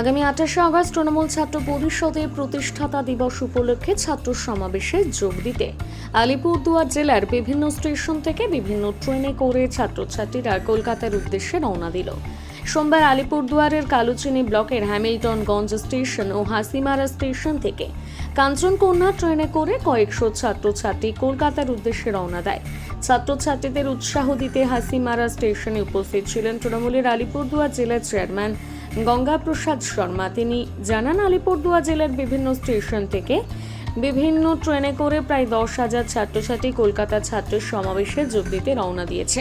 আগামী আঠাশে আগস্ট তৃণমূল ছাত্র পরিষদের প্রতিষ্ঠাতা দিবস উপলক্ষে ছাত্র সমাবেশে যোগ দিতে। আলিপুরদুয়ার জেলার বিভিন্ন স্টেশন থেকে বিভিন্ন ট্রেনে করে ছাত্রছাত্রীরা কলকাতার উদ্দেশ্যে রওনা দিল। সোমবার আলিপুরদুয়ারের কালুচিনি ব্লকের হ্যামিল্টনগঞ্জ স্টেশন ও হাসিমারা স্টেশন থেকে কাঞ্চনকন্যা ট্রেনে করে কয়েকশো ছাত্রছাত্রী কলকাতার উদ্দেশ্যে রওনা দেয়। ছাত্রছাত্রীদের উৎসাহ দিতে হাসিমারা স্টেশনে উপস্থিত ছিলেন তৃণমূলের আলিপুরদুয়ার জেলার চেয়ারম্যান গঙ্গাপ্রসাদ শর্মা। তিনি জানান আলিপুরদুয়া জেলার বিভিন্ন স্টেশন থেকে বিভিন্ন ট্রেনে করে প্রায় দশ হাজার ছাত্রছাত্রী কলকাতা ছাত্র সমাবেশে যোগ দিতে রওনা দিয়েছে।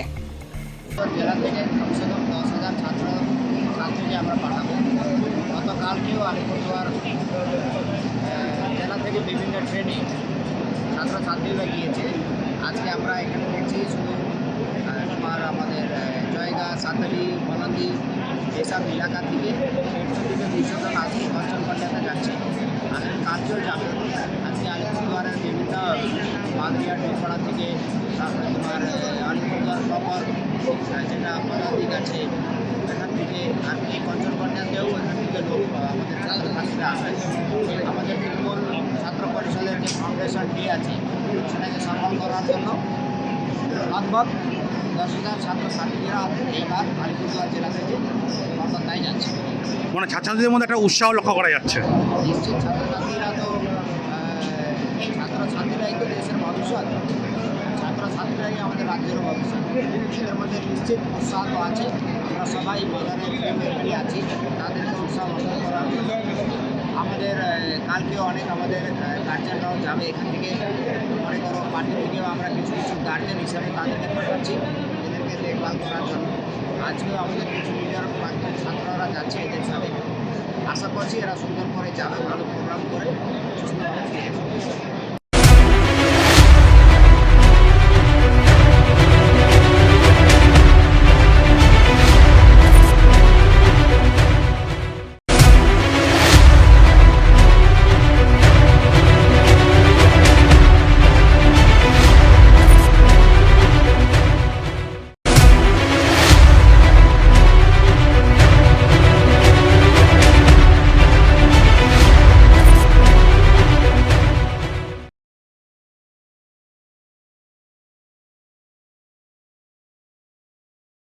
আজকে আমরা এখানে দেখছি শুধু আমাদের জয়গা সাঁতারি এসব এলাকা থেকে একশো থেকে দুশো জন যাচ্ছে। আজকে কালচল যাবে আজকে আলিপুরদুয়ারের বিভিন্ন বাগড়িয়া টোপাড়া থেকে তারপরে তোমার আলিপুরদুয়ার প্রপার যেটা পদাতিক আছে, এখান থেকে আর এই কঞ্চনকন্যাতেও এখান থেকে লোক আমাদের ছাত্রছাত্রীরা আসে। আমাদের তৃণমূল ছাত্র পরিষদের যে ফাউন্ডেশন ডে আছে, সেটাকে সফল করার জন্য লগভগ দশ হাজার ছাত্রছাত্রীরা এবার আলিপুরদুয়ার জেলা থেকে কলকাতায় যাচ্ছে। মানে ছাত্রছাত্রীদের মধ্যে একটা উৎসাহ লক্ষ্য করা যাচ্ছে। নিশ্চিত ছাত্রছাত্রীরা তো আহ, ছাত্রছাত্রীরাই তো দেশের ভবিষ্যৎ। ছাত্রছাত্রীরাই আমাদের রাজ্যের ভবিষ্যৎ। এদের মধ্যে নিশ্চিত উৎসাহ তো আছে। আমরা সবাই বাজারে আছি। তাদেরকে উৎসাহ করার আমাদের কালকে অনেক আমাদের গার্জেনরাও যাবে এখান থেকে। মনে করো পার্টি থেকেও আমরা কিছু কিছু গার্জেন হিসাবে তাদেরকে পাঠাচ্ছি। এদেরকে দেখভাল করার জন্য আজকেও আমাদের কিছু নিজের প্রাক্তন ছাত্ররা যাচ্ছে এদের সাথে আশা করছি এরা সুন্দর করে যাবে ভালো প্রোগ্রাম করে, সুস্থভাবে ফিরে।